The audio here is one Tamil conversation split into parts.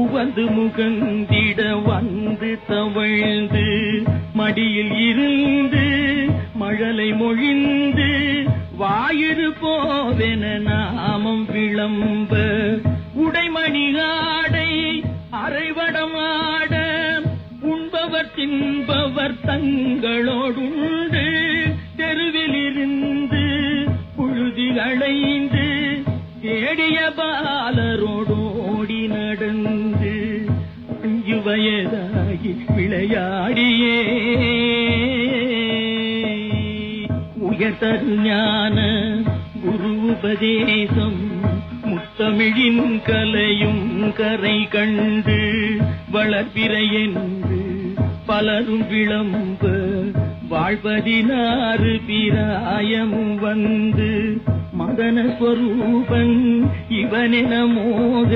உவந்து முகந்திட வந்து தவழ்ந்து மடியில் இருந்து மழலை மொழிந்து வாயிறு போவென நாமம் விளம்ப உடைமணி ஆடை அரைவடம் ஆட உண்பவர் தின்பவர் தங்களோடுண்டு தெருவில் இருந்து புழுதி அடைந்து தேடிய பால வயதாகி விளையாடியே. உயர்தரு ஞான குரு உபதேசம் முத்தமிழின் கலையும் கரை கண்டு வளர்பிறையென்று பலரும் விளம்ப வாழ்வதினாறு பிராயமும் வந்து மதன ஸ்வரூபன் இவனென மோக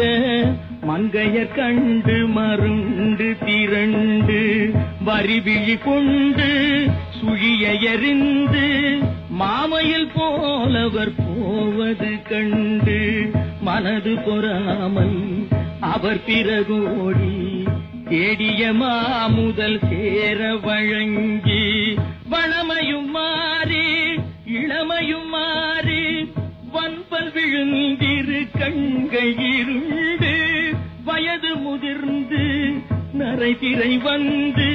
மங்கையர் கண்டு மருண்டு திரண்டு வரிவிழி கொண்டு சுழிய எறிந்து மாமையில் போலவர் போவது கண்டு மனது பொறாமல் அவர் பிறகோடி தேடிய மாமுதல் சேர வழங்கி வளமையும் மாறி இளமையும் மாறி வன்பல் விழுந்திரு கண்கள் இருண்டு வயது முதிர்ந்து நரைதிரை வந்து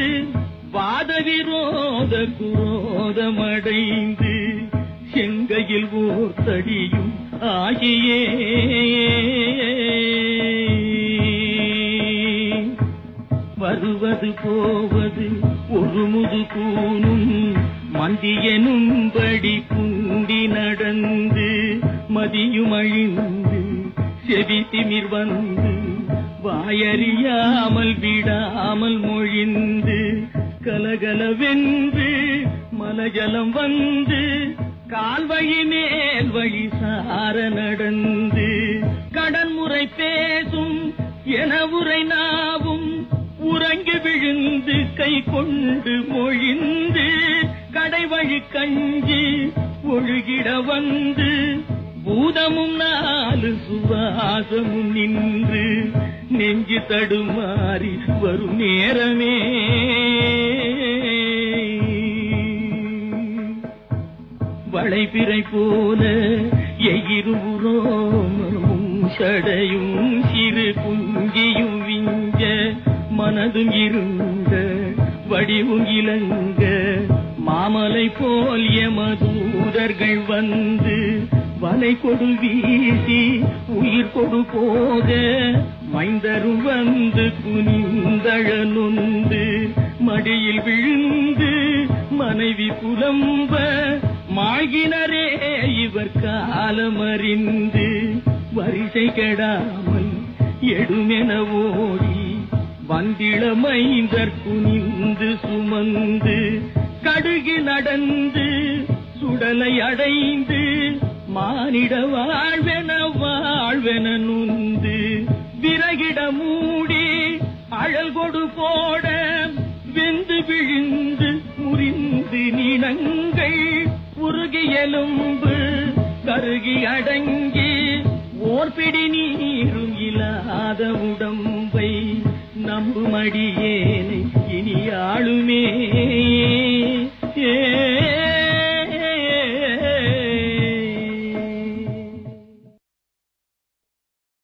வாத விரோத குரோதமடைந்து செங்கையில் ஓர் ஆகியே. வருவது போவது ஒரு முது கூனும் மந்தியனும்படி குண்டி நடந்து மதியும் அழிந்து செவி திமிர் வந்து வாயறியாமல் விடாமல் மொழிந்து கலகலவென்று மலஜலம் வந்து கால்வழி மேல் வழி சார நடந்து கடன் முறை பேசும் என உரை நாவும் உறங்கி விழுந்து கை கொண்டு மொழிந்து கடைவழி கஞ்சி ஒழுகிட வந்து பூதமும் நாலு சுவாசமும் நின்று நெஞ்சு தடுமாறி வரும் நேரமே. வளைபிறை போல எயிருவுரோமமும் சடையும் சிறு குஞ்சியும் விஞ்ச மனதும் இருந்த வடிவும் இலங்க. மாமலை போல் எமதூதர்கள் வந்து வலை கொடு வீசி உயிர் கொடு போக மைந்தரும் வந்து குனிந்தழனொந்து மடியில் விழுந்து மனைவி புலம்ப மாகினரே இவர் காலமறிந்து வரிசை கெடாமல் எடுமென ஓடி வந்திளமைந்தற் குனிந்து சுமந்து கடுகு நடந்து சுடலை அடைந்து மானிட வாழ்வென வாழ்வென நுந்து. கட மூடி அழல் கொடு போட வெந்து விழுந்து முறிந்து நினங்கள் உருகியலும்பு கருகி அடங்கி ஓர்பிடி நீரும் இல்லாத உடம்பை நம்புமடியேனை இனி ஆளுமே